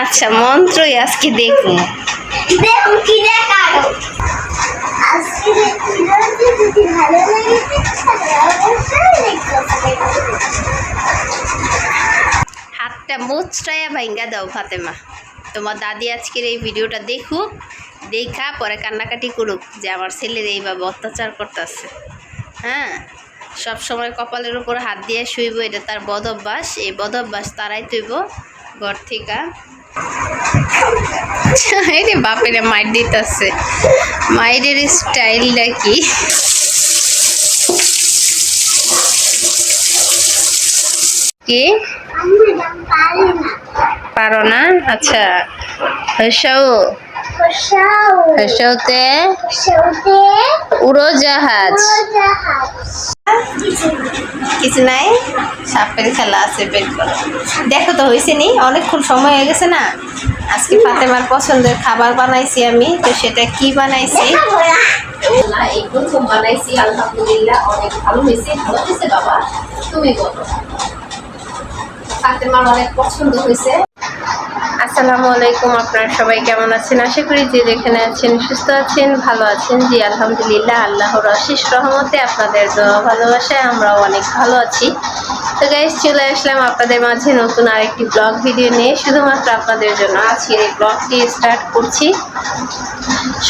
আচ্ছা মন্ত্রই আজকে দেখুন হাতটা মুচড়াইয়া ভাঙ্গা দাও, ফাতেমা। তোমার দাদি আজকের এই ভিডিওটা দেখুক, দেখা, পরে কান্নাকাটি করুক, যে আমার ছেলের এইভাবে অত্যাচার করতেছে। হ্যাঁ? সব সময় কপালের উপর হাত দিয়ে শুইব এটা তার বদ অভ্যাস এই বদ অভ্যাস তারাই তুইব ঘর থেকে। এই রে বাপেরে মাইর দিতেছে। মাইরের স্টাইলটা কি? কি? পারি না? আচ্ছা। হেসাও। হেসাওতে উড়োজাহাজ। কিছু নাই, সাপের খেলা আছে, বের করো। দেখো তো হয়েছে নি? অনেকক্ষণ সময় হয়ে গেছে না? আজকে ফাতেমার পছন্দের খাবার বানাইছি আমি, তো সেটা কি বানাইছি? বানাইছি আলহামদুলিল্লাহ অনেক ভালো হয়েছে ভালো হয়েছে বাবা তুমি বলো। ফাতেমার অনেক পছন্দ হয়েছে আসসালামু আলাইকুম, আপনারা সবাই কেমন আছেন? আশা করি যে যেখানে আছেন সুস্থ আছেন, ভালো আছেন। জি, আলহামদুলিল্লাহ, আল্লাহর অশেষ রহমতে আপনাদের ভালোবাসায় আমরাও অনেক ভালো আছি। তো গাইজ চলে আসলাম আপনাদের মাঝে নতুন আরেকটি ব্লগ ভিডিও নিয়ে। শুধুমাত্র আপনাদের জন্য আজকের এই ব্লগটি স্টার্ট করছি।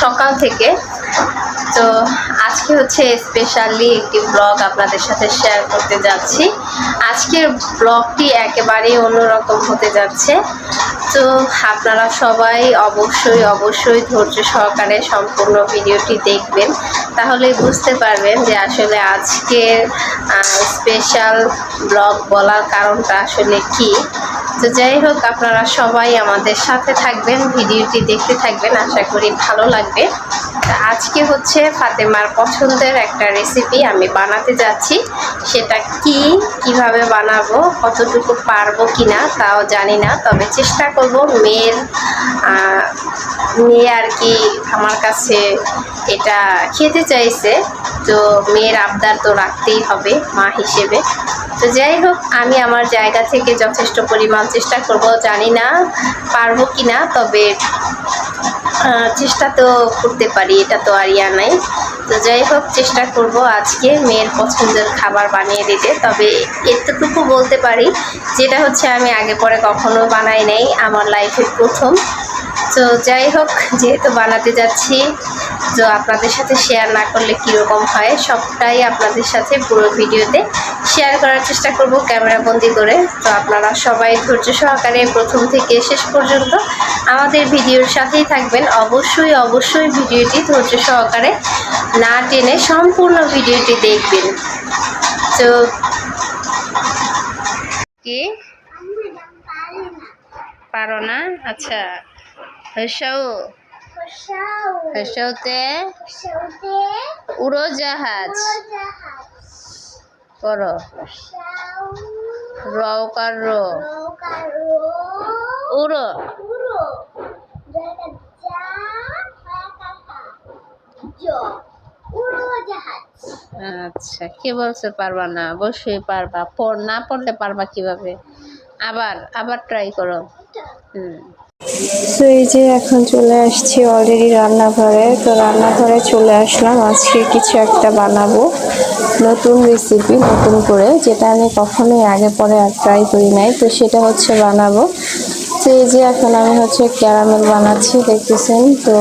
সকাল থেকে তো আজকে হচ্ছে স্পেশালি একটি ব্লগ আপনাদের সাথে শেয়ার করতে যাচ্ছি। আজকের ব্লগটি একেবারেই অন্যরকম হতে যাচ্ছে। তো আপনারা সবাই অবশ্যই অবশ্যই ধৈর্য সহকারে সম্পূর্ণ ভিডিওটি দেখবেন। তাহলে বুঝতে পারবেন যে আসলে আজকের স্পেশাল ব্লগ বলার কারণটা আসলে কি। তো যাই হোক, আপনারা সবাই আমাদের সাথে থাকবেন, ভিডিওটি দেখতে থাকবেন। আশা করি ভালো লাগবে। আজকে হচ্ছে ফাতেমার পছন্দের একটা রেসিপি আমি বানাতে যাচ্ছি। সেটা কি, কীভাবে বানাবো, কতটুকু পারব কিনা তাও জানি না, তবে চেষ্টা করব মেয়ের মেয়ে আর কি আমার কাছে এটা খেতে চাইছে। তো মেয়ের আবদার তো রাখতেই হবে মা হিসেবে। তো যাই হোক, আমি আমার জায়গা থেকে যথেষ্ট পরিমাণ চেষ্টা করব, জানি না পারব কিনা, তবে চেষ্টা তো করতে পারি, এটা তো আর ইয়া নাই। তো যাই হোক, চেষ্টা করব আজকে মেয়ের পছন্দের খাবার বানিয়ে দিতে। তবে এতটুকু বলতে পারি, যেটা হচ্ছে আমি আগে পরে কখনো বানাই নাই, আমার লাইফের প্রথম। তো যাই হোক, যেহেতু বানাতে যাচ্ছি, তো আপনাদের সাথে শেয়ার না করলে কীরকম হয়, সবটাই আপনাদের সাথে পুরো ভিডিওতে শেয়ার করার চেষ্টা করব ক্যামেরা বন্দি করে। তো আপনারা সবাই ধৈর্য সহকারে প্রথম থেকে শেষ পর্যন্ত আমাদের ভিডিওর সাথেই থাকবেন। অবশ্যই অবশ্যই ভিডিওটি ধৈর্য সহকারে না টেনে সম্পূর্ণ ভিডিওটি দেখবেন। তো কি? পারি না? আচ্ছা হেসাও। হেসাওতে উড়োজাহাজ। করো। রওকার রো উড়ো। আচ্ছা কে বলছে পারবা না? অবশ্যই পারবা। না পড়লে পারবা কীভাবে? আবার আবার ট্রাই করো। হুম। তো এই যে এখন চলে আসছি অলরেডি রান্নাঘরে। তো রান্নাঘরে চলে আসলাম। আজকে কিছু একটা বানাবো। নতুন রেসিপি নতুন করে, যেটা আমি কখনোই আগে পরে আর ট্রাই করি নাই। তো সেটা হচ্ছে বানাবো। তো এই যে এখন আমি হচ্ছে ক্যারামেল বানাচ্ছি, দেখতেছেন? তো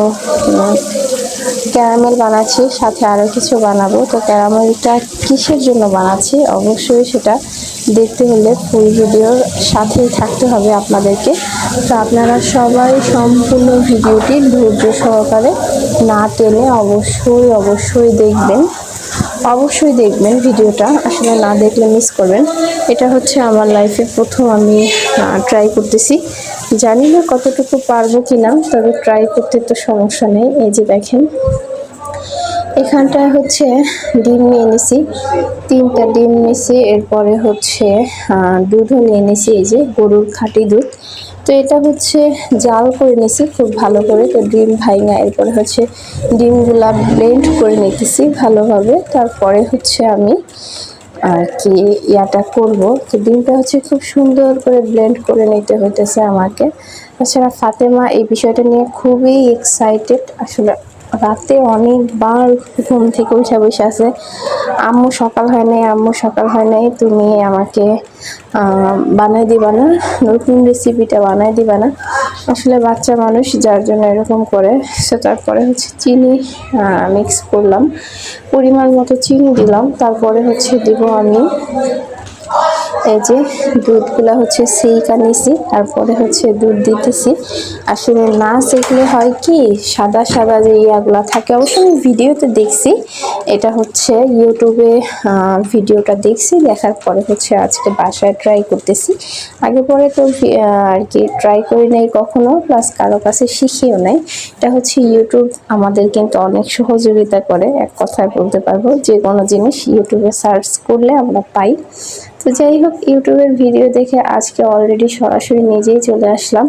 ক্যারামেল বানাচ্ছি, সাথে আরও কিছু বানাবো। তো ক্যারামেলটা কিসের জন্য বানাচ্ছি? অবশ্যই সেটা দেখতে হলে ফুল ভিডিওর সাথেই থাকতে হবে আপনাদেরকে। তো আপনারা সবাই সম্পূর্ণ ভিডিওটি ধৈর্য সহকারে না টেনে অবশ্যই অবশ্যই দেখবেন। অবশ্যই দেখবেন ভিডিওটা। আসলে না দেখলে মিস করবেন। এটা হচ্ছে আমার লাইফে প্রথম আমি ট্রাই করতেছি। জানি না কতটুকু পারব কিনা, তবে ট্রাই করতে তো সমস্যা নেই। এই যে দেখেন এখানটায় হচ্ছে ডিম নিয়ে নিছি তিনটা ডিম নিছি এরপরে হচ্ছে দুধও নিয়ে নিছি এই যে গরুর খাঁটি দুধ। তো এটা হচ্ছে জাল করে নিছি খুব ভালো করে। তো ডিম ভাইঙা এরপরে হচ্ছে ডিমগুলা ব্লেন্ড করে নিতেছি ভালোভাবে। তারপরে হচ্ছে আমি আর কি ইয়াটা করব। তো ডিমটা হচ্ছে খুব সুন্দর করে ব্লেন্ড করে নিতে হইতেছে আমাকে। তাছাড়া ফাতেমা এই বিষয়টা নিয়ে খুবই এক্সাইটেড আসলে রাতে অনেকবার ঘুম থেকে উঠে বসে আছে। আম্মু সকাল হয় নাই, আম্মু সকাল হয় নাই, তুমি আমাকে বানাই দিবা না, নতুন রেসিপিটা বানাই দিবা না। আসলে বাচ্চা মানুষ, যার জন্য এরকম করে, সে তারপরে হচ্ছে চিনি মিক্স করলাম। পরিমাণ মতো চিনি দিলাম, তারপরে হচ্ছে দিব আমি এই যে দুধগুলা হচ্ছে সেইকা নিছি তারপরে হচ্ছে দুধ দিতেছি। আসলে না সেকলে হয় কি, সাদা সাদা যে ইয়াগুলা থাকে, অবশ্য আমি ভিডিওতে দেখছি। এটা হচ্ছে ইউটিউবে ভিডিওটা দেখছি, দেখার পরে হচ্ছে আজকে বাসায় ট্রাই করতেছি। আগে পরে তো আর কি ট্রাই করি নাই কখনো প্লাস কারও কাছে শিখিও নাই। এটা হচ্ছে ইউটিউব, আমাদের কিন্তু অনেক সহযোগিতা করে, এক কথায় বলতে পারব। যে কোনো জিনিস ইউটিউবে সার্চ করলে আমরা পাই। তো যাই হোক, ইউটিউবের ভিডিও দেখে আজকে অলরেডি সরাসরি নিজেই চলে আসলাম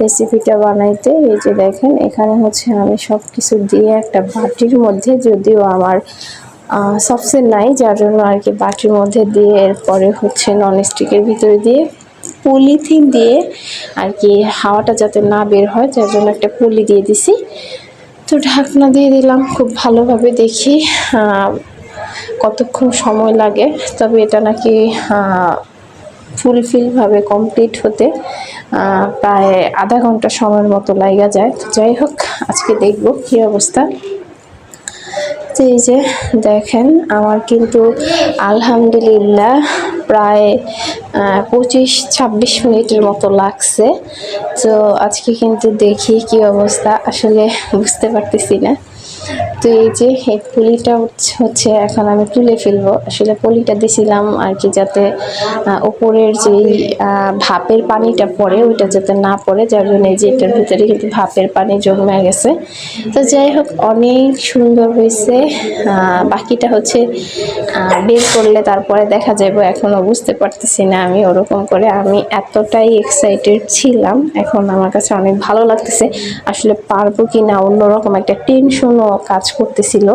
রেসিপিটা বানাইতে। এই যে দেখেন, এখানে হচ্ছে আমি সব কিছু দিয়ে একটা বাটির মধ্যে, যদিও আমার সবসে নাই, যার জন্য আর কি বাটির মধ্যে দিয়ে এরপরে হচ্ছে ননস্টিকের ভিতরে দিয়ে পলিথিন দিয়ে আর কি হাওয়াটা যাতে না বের হয়, যার জন্য একটা পলি দিয়ে দিছি। তো ঢাকনা দিয়ে দিলাম, খুব ভালোভাবে দেখি কতক্ষণ সময় লাগে, তবে এটা নাকি ফুলফিলভাবে কমপ্লিট হতে প্রায় আধা ঘণ্টা সময়ের মতো লাগা যায়। তো যাই হোক, আজকে দেখব কী অবস্থা। তো এই যে দেখেন, আমার কিন্তু আলহামদুলিল্লাহ প্রায় পঁচিশ, ছাব্বিশ মিনিটের মতো লাগছে। তো আজকে কিন্তু দেখি কি অবস্থা। আসলে বুঝতে পারতেছি না। তো এই যে পুলিটা হচ্ছে এখন আমি তুলে ফেলব। আসলে পলিটা দিছিলাম আর কি যাতে ওপরের যেই ভাপের পানিটা পড়ে, ওইটা যাতে না পড়ে, যার জন্য এই যে এটার ভিতরে কিন্তু ভাপের পানি জমে গেছে। তো যাই হোক, অনেক সুন্দর হয়েছে। বাকিটা হচ্ছে বের করলে তারপরে দেখা যাবে। এখনও বুঝতে পারতেছি না আমি ওরকম করে। আমি এতটাই এক্সাইটেড ছিলাম। এখন আমার কাছে অনেক ভালো লাগতেছে। আসলে পারব কি না অন্যরকম একটা টেনশনও কাজ করতেছিল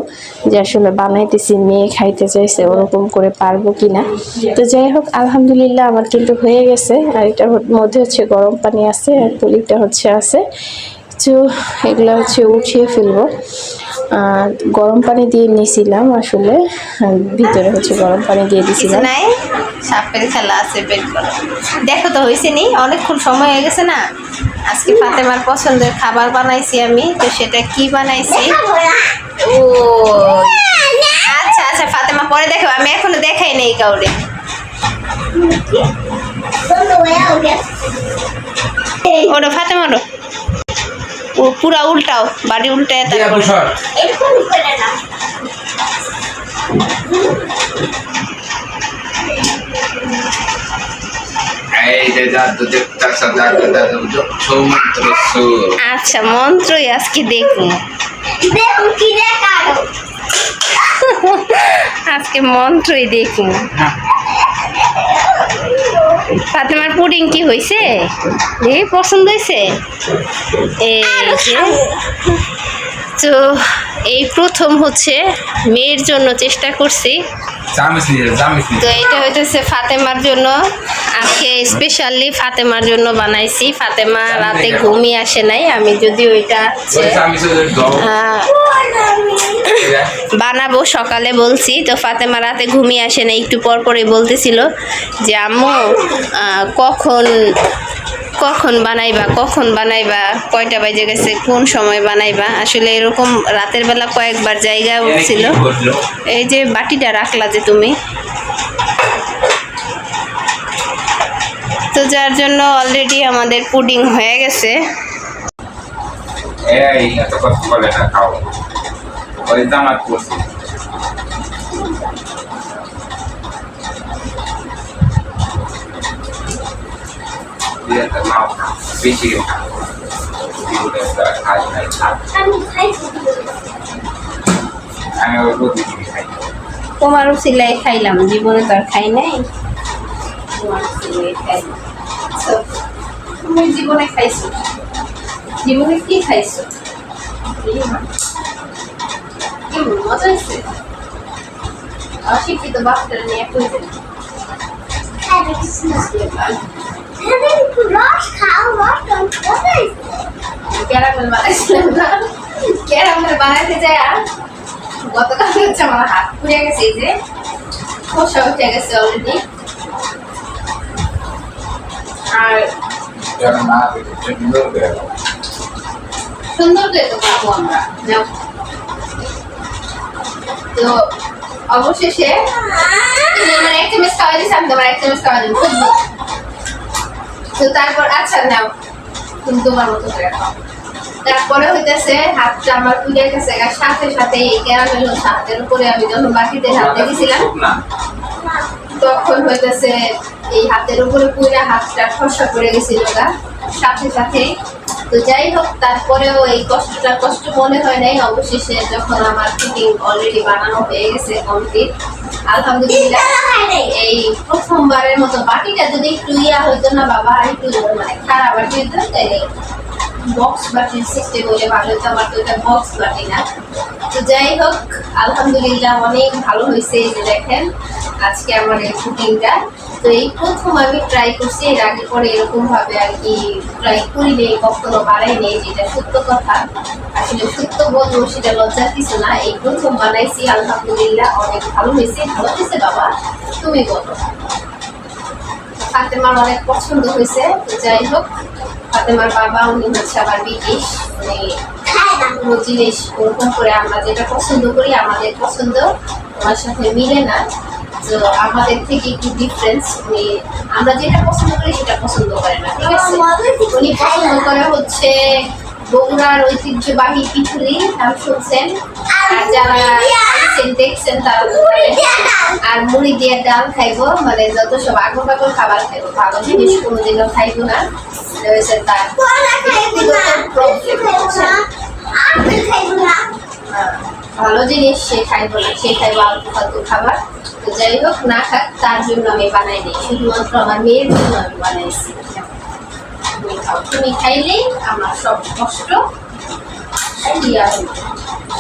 যে আসলে বানাইতেছি মেয়ে খাইতে চাইছে ওরকম করে পারব কি না তো যাই হোক আলহামদুলিল্লাহ আমার কিন্তু হয়ে গেছে। আর এটার মধ্যে হচ্ছে গরম পানি আছে আর পুলিটা হচ্ছে আছে। তো এগুলো হচ্ছে উঠিয়ে ফেলব। আর গরম পানি দিয়ে নিয়েছিলাম আসলে। ভিতরে হচ্ছে গরম পানি দিয়ে দিয়েছিলাম সাপের খেলা আছে বের করো। দেখো তো হয়েছে নি অনেকক্ষণ সময় হয়ে গেছে না? আজকে ফাতেমার পছন্দের খাবার বানাইছি আমি তো সেটা কি বানাইছি? ও। আচ্ছা আচ্ছা ফাতেমা পরে দেখো আমি এখনও দেখাই নেই কাউরে। ওটা ফাতেমা ওটা ও পুরা উল্টাও বাড়ি উল্টায় তারপরে। আচ্ছা মন্ত্রই আজকে দেখুন আজকে মন্ত্রই দেখুন ফাতেমার পুডিং কি হয়েছে দেখি, পছন্দ হয়েছে এই তো এই প্রথম হচ্ছে মেয়ের জন্য চেষ্টা করছি। তো এটা হইতেছে ফাতেমার জন্য। আজকে স্পেশালি ফাতেমার জন্য বানাইছি। ফাতেমা রাতে ঘুমিয়ে আসে নাই। আমি যদি ওইটা বানাবো, সকালে বলছি। তো ফাতেমা রাতে ঘুমিয়ে আসে না একটু পর পরে বলতেছিল যে, আম্মু কখন কখন বানাইবা কখন বানাইবা, কয়টা বাজে গেছে, কোন সময় বানাইবা? আসলে এরকম রাতের বেলা কয়েকবার জায়গা উঠছিল। এই যে বাটিটা রাখলা যে তুমি। তো যার জন্য অলরেডি আমাদের পুডিং হয়ে গেছে। এই, এত কথা বলে না খাও। ওই জামাত নাও বেশি খাই। আমি ওই প্রতিদিন খাই তোমারও সিলাই খাইলাম জীবনে তো আর খাই নাই তোমার সিলাই So, তুমি জীবনে খাইছো জীবনে কি খাইছো। কেমন মজা হয়েছে? অশিক্ষিত বাচ্চারা নিয়ে খাও রস কোথায় ক্যারামেল বানাইছিলাম ক্যারামেল বানাইতে যায় আর গতকাল হচ্ছে আমার হাত পুড়ে গেছে যে। খোসা উঠে গেছে অলরেডি আর সুন্দর করে তো খাব আমরা। তো অবশেষে আমার এক চামচ খাওয়া দিস আমি তোমার এক চামচ খাওয়া দিব বুঝব তো তারপর আচ্ছা নাও। তুমি তোমার মতো করে তারপরে হইতেছে, হাতটা আমার পুড়ে গেছে সাথে সাথে এই ক্যারামেল হাতের উপরে আমি যখন বাকিতে হাত দেখেছিলাম, তখন হইতেছে এই হাতের উপরে পুরো হাতটা ফসা করে গেছিল সাথে সাথে তো যাই হোক তারপরেও এই কষ্টটা কষ্ট মনে হয় নাই। অবশেষে যখন আমার ফিটিং অলরেডি বানানো হয়ে গেছে কমপ্লিট আলহামদুলিল্লাহ, এই প্রথমবারের মতো বাটিটা যদি একটু ইয়া হইতো না বাবা, আর একটু মানে খারাপ বাটি হইতো, তাইলে বক্স বাটির সিস্টেম ভালো হতো আমার তো এটা বক্স বাটি না। তো যাই হোক, আলহামদুলিল্লাহ অনেক ভালো হয়েছে এই যে দেখেন, আজকে আমার এই শুটিংটা তো এই প্রথম আমি ট্রাই করছি, এর আগে পরে এরকম ভাবে আর কি ট্রাই করি নেই, কখনো বানাই নেই, যেটা সত্য কথা। আসলে সত্য বলব সেটা লজ্জার কিছু না, এই প্রথম বানাইছি, আলহামদুলিল্লাহ অনেক ভালো হয়েছে ভালো হয়েছে বাবা, তুমি বলো। ফাতেমার অনেক পছন্দ হয়েছে যাই হোক ফাতেমার বাবা উনি হচ্ছে আবার ব্রিটিশ উনি খায় না কোনো জিনিস ওরকম করে আমরা যেটা পছন্দ করি আমাদের পছন্দ ওনার সাথে মিলে না। তো আমাদের থেকে একটু ডিফারেন্স উনি আমরা যেটা পছন্দ করি সেটা পছন্দ করে না ঠিক আছে? উনি পছন্দ করে হচ্ছে বগুড়ার ঐতিহ্যবাহী পিঠুরি নাম শুনছেন? আর যারা দেখছেন তারা আর মুড়ি দিয়ে ডাল খাইবো মানে যত সব আগর আগর খাবার খাইবো ভালো জিনিস কোনোদিনও খাইবো না। হচ্ছে তার ভালো জিনিস সে খাইবো না সে খাইবো আলতু ফালতু খাবার। তো যাই হোক না খাক তার জন্য আমি বানাই দিই শুধুমাত্র আমার মেয়ের জন্য আমি বানাইছি। তুমি খাও। তুমি খাইলেই আমার সব কষ্ট।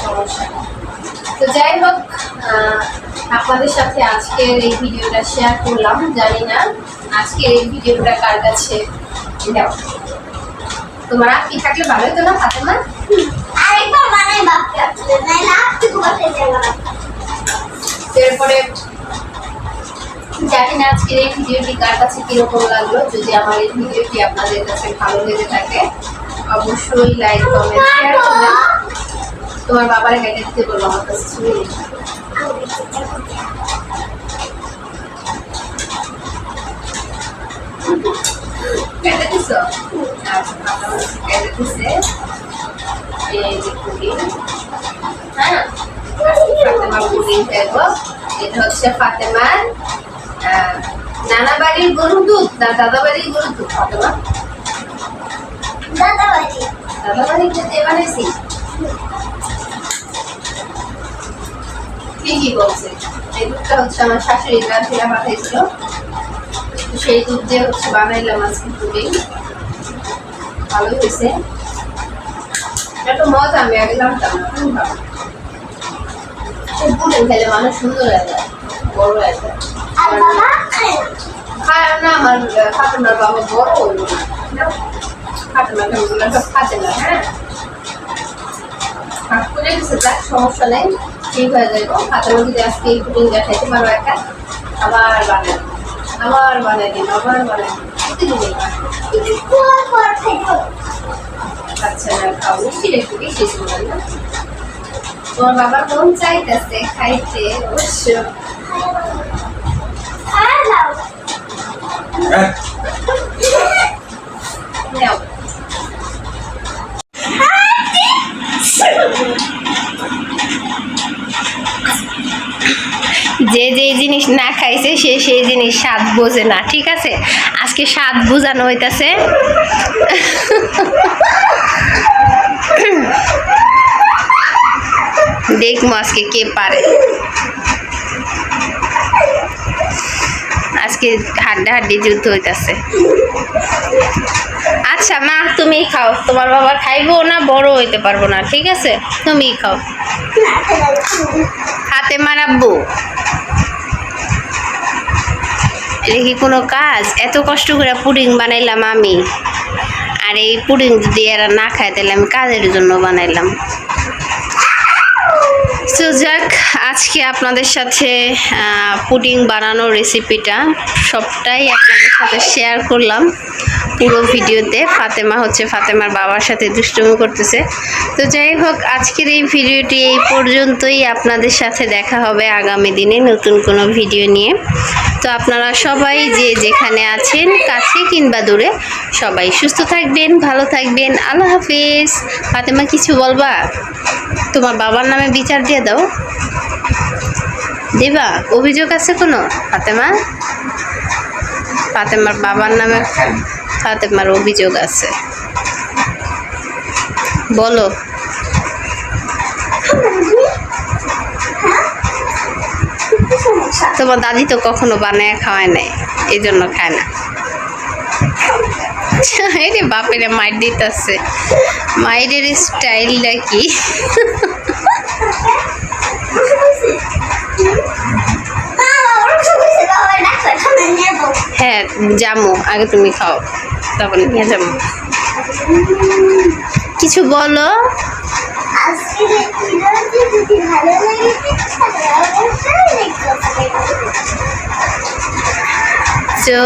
সমস্যা। তো যাই হোক আপনাদের সাথে আজকের এই ভিডিওটা শেয়ার করলাম জানি না আজকের এই ভিডিওটা কার কাছে দাও তোমার আপনি থাকলে ভালো হতো না ফাতে না আরেকবার বানাই বাপকে আসলে নাই না আপনি কোথায় এরপরে জানি না আজকের এই ভিডিওটি কার কাছে কীরকম লাগল যদি আমার এই ভিডিওটি আপনাদের কাছে ভালো লেগে থাকে অবশ্যই লাইক কমেন্ট শেয়ার করবেন। তোমার বাবার কেটে দিতে বলব আমার কাছে। কেটে আচ্ছা ভালো কেটে দিছে এই যে পুডিং হ্যাঁ? ফাতেমা পুডিং খাইবো এটা হচ্ছে ফাতেমার নানা বাড়ির গরুর দুধ না দাদা বাড়ির গরুর দুধ ফাতেমা? দাদা বাড়ি দাদা বাড়ির দুধ দিয়ে ঠিকই বলছে। এই দুধটা হচ্ছে আমার শাশুড়ি গ্রাম পাঠাইছিল। সেই দুধ দিয়ে হচ্ছে বানাইলাম আজকে পুডিং ভালো হয়েছে। এটা মজা আমি আগে জানতাম না। খুব ভালো। পুডিং খেলে মানুষ সুন্দর হয়ে যায় বড় হয়ে যায়। খায় না আমার ফাতেমার বাবা বড় হইল না। ফাতেমা কেমন সব খাতে না। হ্যাঁ হাত করে গেছে যাক সমস্যা নেই ঠিক হয়ে যাইব। ফাতেমা যদি আজকে এই পুডিংটা খাইতে পারো একটা আবার বানাই আবার বানাই দিন আবার বানাই দিন। প্রতিদিনই বানাই। একটু পর পর খাইতো আচ্ছা না খাও। মিষ্টি একটু বেশি শুনবেন না। তোমার বাবার মন চাইতেছে খাইতে অবশ্য। যে যে জিনিস না খাইছে, সে সেই জিনিস স্বাদ বোঝে না, ঠিক আছে? আজকে স্বাদ বোঝানো হইতাছে। দেখব আজকে কে পারে। আজকে হাড্ডা হাড্ডি যুদ্ধ হইতাছে। আচ্ছা মা তুমি খাও। তোমার বাবা খাইবো না, বড় হইতে পারব না, ঠিক আছে? তুমি খাও। হাতে এটা কি কোনো কাজ? এত কষ্ট করে পুডিং বানাইলাম আমি। আর এই পুডিং যদি এরা না খায়, তাহলে আমি কাজের জন্য বানাইলাম। সো, যাক, আজকে আপনাদের সাথে পুডিং বানানোর রেসিপিটা সবটাই আপনাদের সাথে শেয়ার করলাম। পুরো ভিডিওতে ফাতেমা হচ্ছে ফাতেমার বাবার সাথে দুষ্টুমি করতেছে। তো যাই হোক, আজকের এই ভিডিওটি এই পর্যন্তই। আপনাদের সাথে দেখা হবে আগামী দিনে নতুন কোনো ভিডিও নিয়ে। তো আপনারা সবাই যে যেখানে আছেন, কাছে কিংবা দূরে, সবাই সুস্থ থাকবেন, ভালো থাকবেন। আল্লাহ হাফিজ। ফাতেমা, কিছু বলবা? তোমার বাবার নামে বিচার দিয়ে দাও। দেবা? অভিযোগ আছে কোনো? ফাতেমা? ফাতেমার বাবার নামে ফাতেমার অভিযোগ আছে। বলো। তোমার দাদি তো কখনো বানায় খাওয়ায় নাই এই জন্য খায় না। রে বাপেরে মাইর দিতেছে। মায়ের স্টাইলটা কি? হ্যাঁ জামু আগে তুমি খাও। নিয়ে যাব কিছু বলো। তো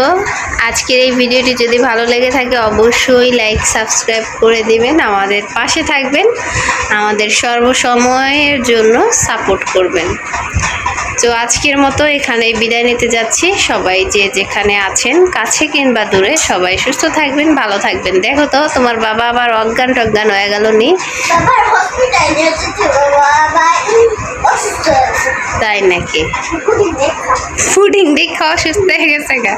আজকের এই ভিডিওটি যদি ভালো লেগে থাকে অবশ্যই লাইক সাবস্ক্রাইব করে দিবেন আমাদের পাশে থাকবেন আমাদের সর্বসময়ের জন্য সাপোর্ট করবেন। তো আজকের মতো এখানেই বিদায় নিতে যাচ্ছি। সবাই যে যেখানে আছেন কাছে কিংবা দূরে সবাই সুস্থ থাকবেন ভালো থাকবেন। দেখো তো তোমার বাবা আবার অজ্ঞান টজ্ঞান হয়ে গেল নি। তাই নাকি? খুবই দেখা পুডিং দেখে অসুস্থ হয়ে গেছে গা।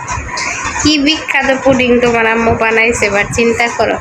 কি বিখ্যাত পুডিং তোমার আম্মু বানাইছে এবার চিন্তা করো।